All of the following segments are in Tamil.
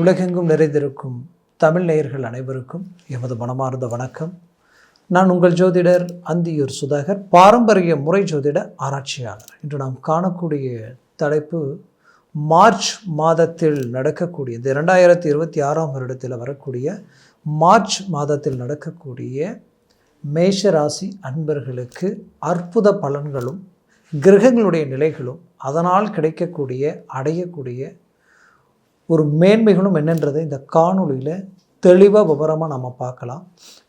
உலகெங்கும் நிறைந்திருக்கும் தமிழ் நேயர்கள் அனைவருக்கும் எமது மனமார்ந்த வணக்கம். நான் உங்கள் ஜோதிடர் அந்தியூர் சுதாகர் பாரம்பரிய முறை ஜோதிட ஆராய்ச்சியாளர். இன்று நாம் காணக்கூடிய தலைப்பு மார்ச் மாதத்தில் நடக்கக்கூடிய இந்த இரண்டாயிரத்தி இருபத்தி ஆறாம் வருடத்தில் வரக்கூடிய மார்ச் மாதத்தில் நடக்கக்கூடிய மேஷராசி அன்பர்களுக்கு அற்புத பலன்களும் கிரகங்களுடைய நிலைகளும் அதனால் கிடைக்கக்கூடிய அடையக்கூடிய ஒரு மேன்மைகளும் என்னன்றதை இந்த காணொலியில் தெளிவாக விவரமாக நம்ம பார்க்கலாம்.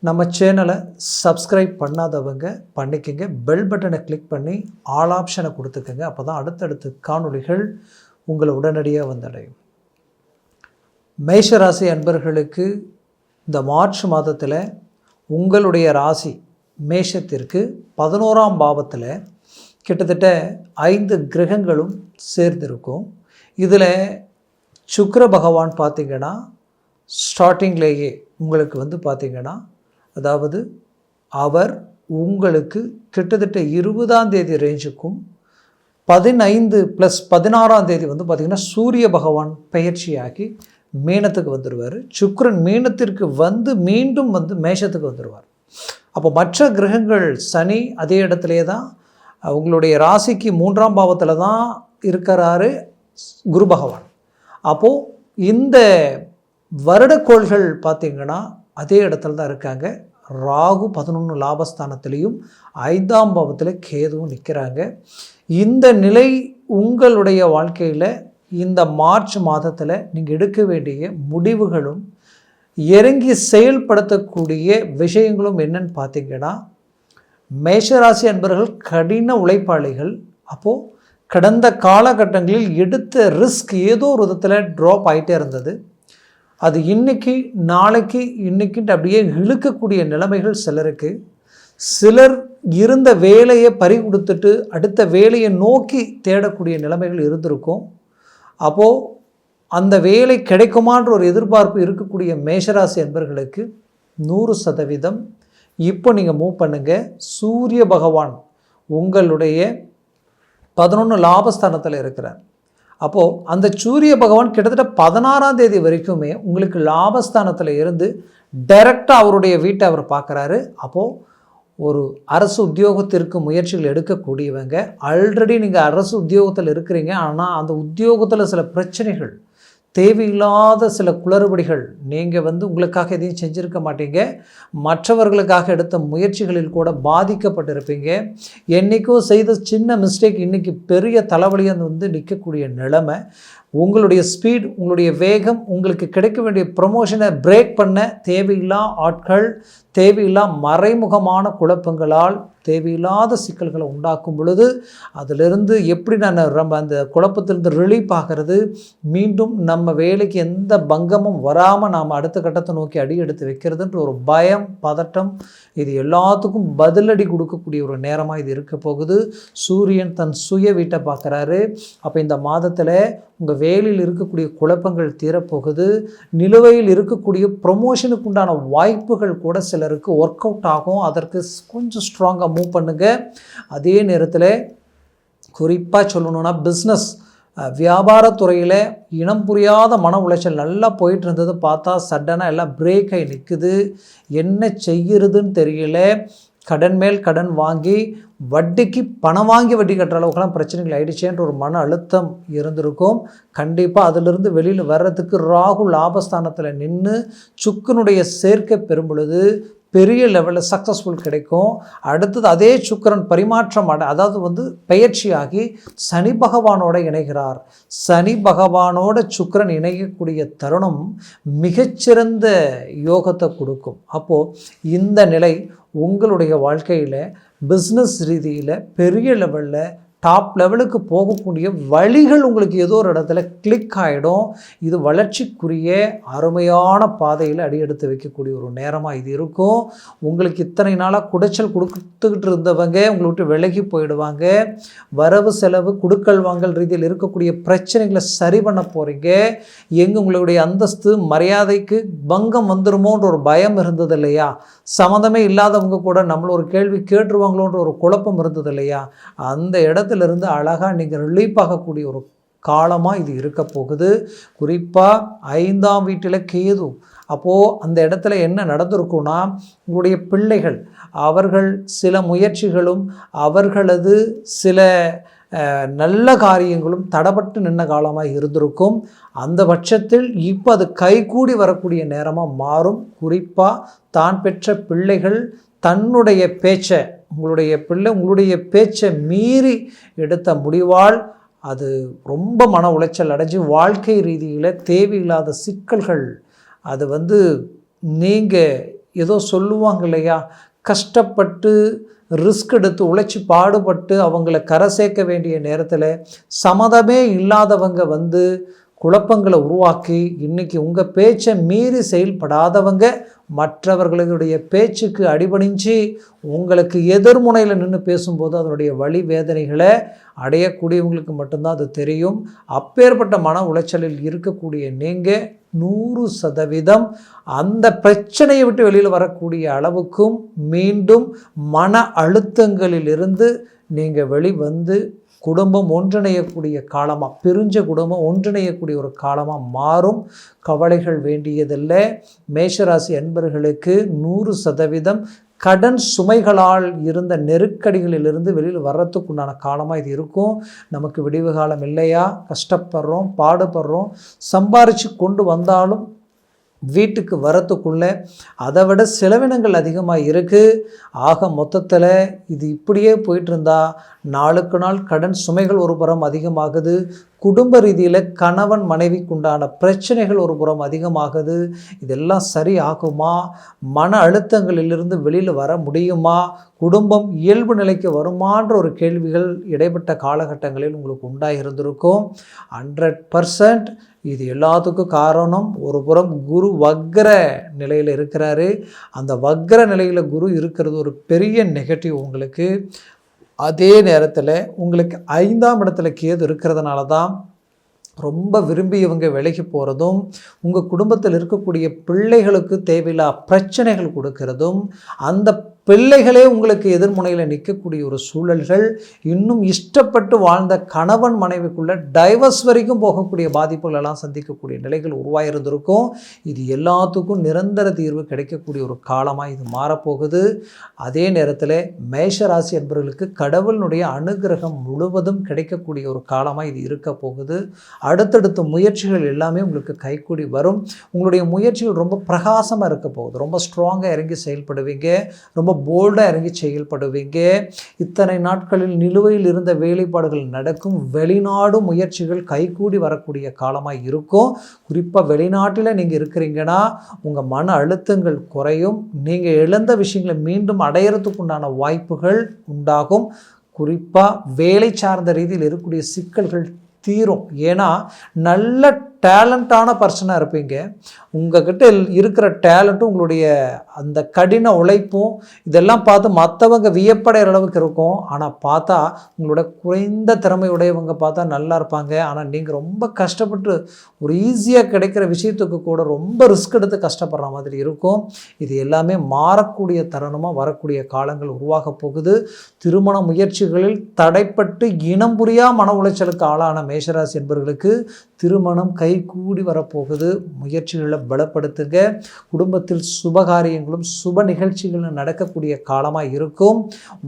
நம்ம சேனலை சப்ஸ்கிரைப் பண்ணாதவங்க பண்ணிக்கங்க. பெல் பட்டனை கிளிக் பண்ணி ஆல் ஆப்ஷனை கொடுத்துக்கோங்க. அப்போ தான் அடுத்தடுத்த காணொலிகள் உங்களை உடனடியாக வந்தடையும். மேஷ ராசி அன்பர்களுக்கு இந்த மார்ச் மாதத்தில் உங்களுடைய ராசி மேஷத்திற்கு பதினோராம் பாவத்தில் கிட்டத்தட்ட ஐந்து கிரகங்களும் சேர்ந்திருக்கும். இதில் சுக்கர பகவான் பார்த்திங்கன்னா ஸ்டார்டிங்லேயே உங்களுக்கு வந்து பார்த்திங்கன்னா அதாவது அவர் உங்களுக்கு கிட்டத்தட்ட இருபதாம் தேதி ரேஞ்சுக்கும் பதினைந்து ப்ளஸ் பதினாறாம் தேதி வந்து பார்த்திங்கன்னா சூரிய பகவான் பயிற்சியாகி மீனத்துக்கு வந்துடுவார் சுக்ரன் மீனத்திற்கு வந்து மீண்டும் வந்து மேஷத்துக்கு வந்துடுவார் அப்போ மற்ற கிரகங்கள் சனி அதே இடத்துலே தான். உங்களுடைய ராசிக்கு மூன்றாம் பாவத்தில் தான் இருக்கிறாரு குரு பகவான். அப்போது இந்த வருடக்கோள்கள் பார்த்திங்கன்னா அதே இடத்துல தான் இருக்காங்க. ராகு பதினொன்று லாபஸ்தானத்திலையும் ஐந்தாம் பாவத்தில் கேதுவும் நிற்கிறாங்க இந்த நிலை உங்களுடைய வாழ்க்கையில் இந்த மார்ச் மாதத்தில் நீங்கள் எடுக்க வேண்டிய முடிவுகளும் இறங்கி செயல்படுத்தக்கூடிய விஷயங்களும் என்னன்னு பார்த்தீங்கன்னா மேஷராசி அன்பர்கள் கடின உழைப்பாளிகள். அப்போது கடந்த காலகட்டங்களில் எடுத்த ரிஸ்க் ஏதோ ஒரு விதத்தில் ட்ராப் ஆகிட்டே இருந்தது. அது இன்னைக்கு நாளைக்கு இன்னைக்குன்ட்டு அப்படியே இழுக்கக்கூடிய நிலைமைகள் சிலருக்கு. சிலர் இருந்த வேலையை பறி கொடுத்துட்டு அடுத்த வேலையை நோக்கி தேடக்கூடிய நிலைமைகள் இருந்திருக்கும். அப்போது அந்த வேலை கிடைக்குமான்ற ஒரு எதிர்பார்ப்பு இருக்கக்கூடிய மேஷராசி என்பர்களுக்கு நூறு சதவீதம். இப்போ நீங்கள் மூவ் பண்ணுங்கள் சூரிய பகவான் உங்களுடைய பதினொன்று லாபஸ்தானத்தில் இருக்கிறார். அப்போது அந்த சூரிய பகவான் கிட்டத்தட்ட பதினாறாம் தேதி வரைக்குமே உங்களுக்கு லாபஸ்தானத்தில் இருந்து டைரெக்டாக அவருடைய வீட்டை அவர் பார்க்குறாரு. அப்போது ஒரு அரசு உத்தியோகத்திற்கு முயற்சிகள் எடுக்கக்கூடியவங்க ஆல்ரெடி நீங்கள் அரசு உத்தியோகத்தில் இருக்கிறீங்க. ஆனால் அந்த உத்தியோகத்தில் சில பிரச்சனைகள் தேவையில்லாத சில குளறுபடிகள் நீங்கள் வந்து உங்களுக்காக எதையும் செஞ்சுருக்க மாட்டீங்க. மற்றவர்களுக்காக எடுத்த முயற்சிகளில் கூட பாதிக்கப்பட்டிருப்பீங்க. என்றைக்கோ செய்த சின்ன மிஸ்டேக் இன்றைக்கி பெரிய தலைவலியாக வந்து நிற்கக்கூடிய நிலைமை. உங்களுடைய ஸ்பீட் உங்களுடைய வேகம் உங்களுக்கு கிடைக்க வேண்டிய ப்ரமோஷனை பிரேக் பண்ண தேவையில்லா ஆட்கள் தேவையில்லா மறைமுகமான குழப்பங்களால் தேவையில்லாத சிக்கல்களை உண்டாக்கும் பொழுது அதிலிருந்து எப்படி நான் ரொம்ப அந்த குழப்பத்திலிருந்து ரிலீஃப் ஆகிறது? மீண்டும் நம்ம வேலைக்கு எந்த பங்கமும் வராமல் நாம் அடுத்த கட்டத்தை நோக்கி அடி எடுத்து வைக்கிறதுன்ற ஒரு பயம் பதட்டம் இது எல்லாத்துக்கும் பதிலடி கொடுக்கக்கூடிய ஒரு நேரமாக இது இருக்க போகுது. சூரியன் தன் சுய வீட்டை பார்க்குறாரு. அப்போ இந்த மாதத்தில் உங்கள் வேலையில் இருக்கக்கூடிய குழப்பங்கள் தீரப்போகுது. நிலுவையில் இருக்கக்கூடிய ப்ரொமோஷனுக்கு உண்டான வாய்ப்புகள் கூட சிலருக்கு ஒர்க் அவுட் ஆகும். அதற்கு கொஞ்சம் ஸ்ட்ராங்காக மூவ் பண்ணுங்கள் அதே நேரத்தில் குறிப்பாக சொல்லணுன்னா பிஸ்னஸ் வியாபாரத்துறையில் இனம் புரியாத மன உளைச்சல் நல்லா போயிட்டு இருந்தது பார்த்தா சடனாக எல்லாம் பிரேக் ஆகி நிற்குது என்ன செய்யறதுன்னு தெரியல. கடன் மேல் கடன் வாங்கி வட்டிக்கு பணம் வாங்கி வட்டி கட்டுற அளவுக்குலாம் பிரச்சனைகள் ஆயிடுச்சேன்ற ஒரு மன அழுத்தம் இருந்திருக்கும். கண்டிப்பாக அதிலிருந்து வெளியில் வர்றதுக்கு ராகு லாபஸ்தானத்தில் நின்று சுக்கனுடைய சேர்க்கை பெறும் பொழுது பெரிய லெவலில் சக்ஸஸ்ஃபுல் கிடைக்கும். அடுத்தது அதே சுக்கரன் பரிமாற்றம் அடை அதாவது வந்து பயிற்சியாகி சனி பகவானோட இணைகிறார். சனி பகவானோட சுக்கரன் இணையக்கூடிய தருணம் மிகச்சிறந்த யோகத்தை கொடுக்கும். அப்போது இந்த நிலை உங்களுடைய வாழ்க்கையில் பிஸ்னஸ் ரீதியில் பெரிய லெவலில் டாப் லெவலுக்கு போகக்கூடிய வழிகள் உங்களுக்கு ஏதோ ஒரு இடத்துல கிளிக் ஆகிடும் இது வளர்ச்சிக்குரிய அருமையான பாதையில் அடியெடுத்து வைக்கக்கூடிய ஒரு நேரமாக இது இருக்கும். உங்களுக்கு இத்தனை நாளாக குடைச்சல் கொடுத்துக்கிட்டு இருந்தவங்க உங்களை விட்டு விலகி போயிடுவாங்க. வரவு செலவு குடுக்கல் வாங்கல் ரீதியில் இருக்கக்கூடிய பிரச்சனைகளை சரி பண்ண போகிறீங்க எங்கே உங்களுடைய அந்தஸ்து மரியாதைக்கு பங்கம் வந்துருமோன்ற ஒரு பயம் இருந்தது இல்லையா? சம்மந்தமே இல்லாதவங்க கூட நம்மள ஒரு கேள்வி கேட்டுருவாங்களோன்ற ஒரு குழப்பம் இருந்தது இல்லையா? அந்த இடத்துல இருந்து அழகாக நீங்கள் ரிலீஃப் ஆகக்கூடிய ஒரு காலமாக இது இருக்க போகுது. குறிப்பாக ஐந்தாம் வீட்டில் கேது. அப்போது அந்த இடத்துல என்ன நடந்திருக்கும்னா உங்களுடைய பிள்ளைகள் அவர்கள் சில முயற்சிகளும் அவர்களது சில நல்ல காரியங்களும் தடப்பட்டு நின்ன காலமாக இருந்திருக்கும். அந்த பட்சத்தில் இப்போ அது கைகூடி வரக்கூடிய நேரமாக மாறும். குறிப்பாக தான் பெற்ற பிள்ளைகள் தன்னுடைய பேச்சை உங்களுடைய பிள்ளை உங்களுடைய பேச்சை மீறி எடுத்த முடிவால் அது ரொம்ப மன உளைச்சல் அடைஞ்சு வாழ்க்கை ரீதியில் தேவையில்லாத சிக்கல்கள் அது வந்து நீங்கள் ஏதோ சொல்லுவாங்க இல்லையா? கஷ்டப்பட்டு ரிஸ்க் எடுத்து உழைச்சி பாடுபட்டு அவங்கள கரை சேர்க்க வேண்டிய நேரத்தில் சம்மதமே இல்லாதவங்க வந்து குழப்பங்களை உருவாக்கி இன்னைக்கு உங்கள் பேச்சை மீறி செயல்படாதவங்க மற்றவர்களுடைய பேச்சுக்கு அடிபணிஞ்சு உங்களுக்கு எதிர்முனையில் நின்று பேசும்போது அதனுடைய வழி வேதனைகளை அடையக்கூடியவங்களுக்கு மட்டும்தான் அது தெரியும். அப்பேற்பட்ட மன உளைச்சலில் இருக்கக்கூடிய நீங்கள் நூறு சதவீதம் அந்த பிரச்சனையை விட்டு வெளியில் வரக்கூடிய அளவுக்கும் மீண்டும் மன அழுத்தங்களிலிருந்து நீங்கள் வெளிவந்து குடும்பம் ஒன்றிணையக்கூடிய காலமாக பிரிஞ்ச குடும்பம் ஒன்றிணையக்கூடிய ஒரு காலமாக மாறும். கவலைகள் வேண்டியதில்லை. மேஷராசி அன்பர்களுக்கு நூறு சதவீதம் கடன் சுமைகளால் இருந்த நெருக்கடிகளிலிருந்து வெளியில் வர்றதுக்குண்டான காலமாக இது இருக்கும். நமக்கு விடிவு காலம் இல்லையா? கஷ்டப்படுறோம் பாடுபடுறோம். சம்பாரித்து கொண்டு வந்தாலும் வீட்டுக்கு வரத்துக்குள்ளே அதை விட செலவினங்கள் அதிகமாக இருக்குது ஆக மொத்தத்தில் இது இப்படியே போயிட்டுருந்தா நாளுக்கு நாள் கடன் சுமைகள் ஒரு புறம் அதிகமாகுது. குடும்ப ரீதியில் கணவன் மனைவிக்குண்டான பிரச்சனைகள் ஒரு புறம் அதிகமாகுது. இதெல்லாம் சரி ஆகுமா? மன அழுத்தங்களிலிருந்து வெளியில் வர முடியுமா? குடும்பம் இயல்பு நிலைக்கு வருமான்ற ஒரு கேள்விகள் இடைப்பட்ட காலகட்டங்களில் உங்களுக்கு உண்டாக இருந்திருக்கும் ஹண்ட்ரட் பர்சன்ட் இது எல்லாத்துக்கும் காரணம் ஒரு புறம் குரு வக்ர நிலையில் இருக்கிறாரு. அந்த வக்ர நிலையில் குரு இருக்கிறது ஒரு பெரிய நெகட்டிவ் உங்களுக்கு. அதே நேரத்தில் உங்களுக்கு ஐந்தாம் இடத்துல கேது இருக்கிறதுனால தான் ரொம்ப விரும்பி இவங்க விலகி போகிறதும் உங்கள் குடும்பத்தில் இருக்கக்கூடிய பிள்ளைகளுக்கு தேவையில்லா பிரச்சனைகள் கொடுக்கறதும் அந்த பிள்ளைகளே உங்களுக்கு எதிர்முனையில் நிற்கக்கூடிய ஒரு சூழல்கள் இன்னும் இஷ்டப்பட்டு வாழ்ந்த கணவன் மனைவிக்குள்ள டைவர்ஸ் வரைக்கும் போகக்கூடிய பாதிப்புகள் எல்லாம் சந்திக்கக்கூடிய நிலைகள் உருவாயிருந்திருக்கும். இது எல்லாத்துக்கும் நிரந்தர தீர்வு கிடைக்கக்கூடிய ஒரு காலமாக இது மாறப்போகுது. அதே நேரத்தில் மேஷராசி என்பவர்களுக்கு கடவுளினுடைய அனுகிரகம் முழுவதும் கிடைக்கக்கூடிய ஒரு காலமாக இது இருக்க போகுது. அடுத்தடுத்த முயற்சிகள் எல்லாமே உங்களுக்கு கைக்கூடி வரும். உங்களுடைய முயற்சிகள் ரொம்ப பிரகாசமாக இருக்க போகுது. ரொம்ப ஸ்ட்ராங்காக இறங்கி செயல்படுவீங்க. ரொம்ப போல்டாக இறங்கி செயல்படுவீங்க. இத்தனை நாட்களில் நிலுவையில் இருந்த வேலைப்பாடுகள் நடக்கும். வெளிநாடு முயற்சிகள் கைகூடி வரக்கூடிய காலமாக இருக்கும். குறிப்பாக வெளிநாட்டில் நீங்கள் இருக்கிறீங்கன்னா உங்கள் மன அழுத்தங்கள் குறையும். நீங்கள் இழந்த விஷயங்களை மீண்டும் அடையிறதுக்கு உண்டான வாய்ப்புகள் உண்டாகும். குறிப்பாக வேலை சார்ந்த ரீதியில் இருக்கக்கூடிய சிக்கல்கள் தீரும். ஏன்னா நல்ல டேலண்டான பர்சனாக இருப்பீங்க. உங்ககிட்ட இருக்கிற டேலண்ட்டும் உங்களுடைய அந்த கடின உழைப்பும் இதெல்லாம் பார்த்து மற்றவங்க வியப்படைகிற அளவுக்கு இருக்கும். ஆனால் பார்த்தா உங்களோட குறைந்த திறமை உடையவங்க பார்த்தா நல்லா இருப்பாங்க. ஆனால் நீங்கள் ரொம்ப கஷ்டப்பட்டு ஒரு ஈஸியாக கிடைக்கிற விஷயத்துக்கு கூட ரொம்ப ரிஸ்க் எடுத்து கஷ்டப்படுற மாதிரி இருக்கும். இது எல்லாமே மாறக்கூடிய தருணமாக வரக்கூடிய காலங்கள் உருவாக போகுது. திருமண முயற்சிகளில் தடைப்பட்டு இனம் புரியா மன உளைச்சலுக்கு ஆளான மேஷராசி என்பவர்களுக்கு திருமணம் கை கூடி வரப்போகுது. முயற்சிகளை பலப்படுத்துங்க. குடும்பத்தில் சுபகாரியங்களும் சுப நிகழ்ச்சிகளும் நடக்கக்கூடிய காலமாக இருக்கும்.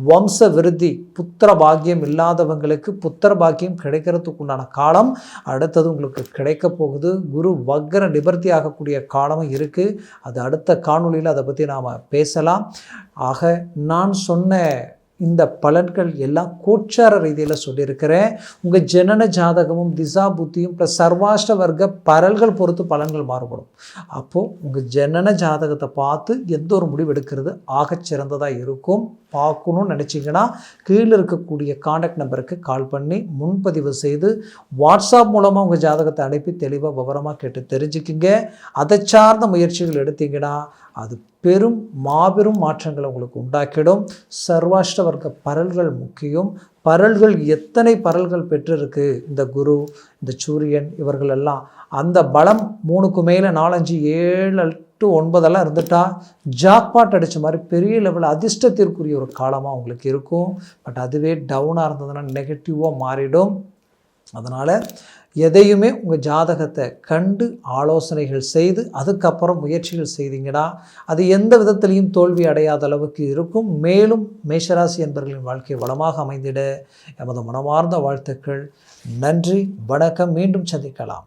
வம்ச விருத்தி புத்திர பாக்கியம் இல்லாதவங்களுக்கு புத்திர பாக்கியம் கிடைக்கிறதுக்கு உண்டான காலம். அடுத்தது உங்களுக்கு கிடைக்க போகுது. குரு வக்ர நிபர்த்தி ஆகக்கூடிய காலமும் இருக்குது அது அடுத்த காணொளியில் அதை பற்றி நாம் பேசலாம். ஆக நான் சொன்ன இந்த பலன்கள் எல்லாம் கோச்சார ரீதியில் சொல்லியிருக்கிறேன். உங்கள் ஜனன ஜாதகமும் திசா புத்தியும் ப்ளஸ் சர்வாஷ்ட வர்க்க பரல்கள் பொறுத்து பலன்கள் மாறுபடும். அப்போது உங்கள் ஜனன ஜாதகத்தை பார்த்து எந்த ஒரு முடிவு எடுக்கிறது ஆகச் சிறந்ததாக இருக்கும். பார்க்கணும்னு நினச்சிங்கன்னா கீழே இருக்கக்கூடிய காண்டாக்ட் நம்பருக்கு கால் பண்ணி முன்பதிவு செய்து வாட்ஸ்அப் மூலமாக உங்கள் ஜாதகத்தை அனுப்பி தெளிவாக விவரமாக கேட்டு தெரிஞ்சுக்கிங்க. அதை சார்ந்த முயற்சிகள் எடுத்தீங்கன்னா அது பெரும் மாபெரும் மாற்றங்களை உங்களுக்கு உண்டாக்கிடும். சர்வாஷ்ட வர்க்க பரல்கள் முக்கியம். பரல்கள் எத்தனை பரல்கள் பெற்றிருக்கு? இந்த குரு இந்த சூரியன் இவர்கள் எல்லாம். அந்த பலம் மூணுக்கு மேலே நாலஞ்சு ஏழு டு ஒன்பதெல்லாம் இருந்துட்டால் ஜாக்பாட் அடித்த மாதிரி பெரிய லெவலில் அதிர்ஷ்டத்திற்குரிய ஒரு காலமாக உங்களுக்கு இருக்கும். பட் அதுவே டவுனாக இருந்ததுன்னா நெகட்டிவாக மாறிடும். அதனால் எதையுமே உங்கள் ஜாதகத்தை கண்டு ஆலோசனைகள் செய்து அதுக்கப்புறம் முயற்சிகள் செய்தீங்கன்னா அது எந்த விதத்திலையும் தோல்வி அடையாத அளவுக்கு இருக்கும். மேலும் மேஷராசி என்பவர்களின் வாழ்க்கை வளமாக அமைந்திட எமது மனமார்ந்த வாழ்த்துக்கள். நன்றி வணக்கம். மீண்டும் சந்திக்கலாம்.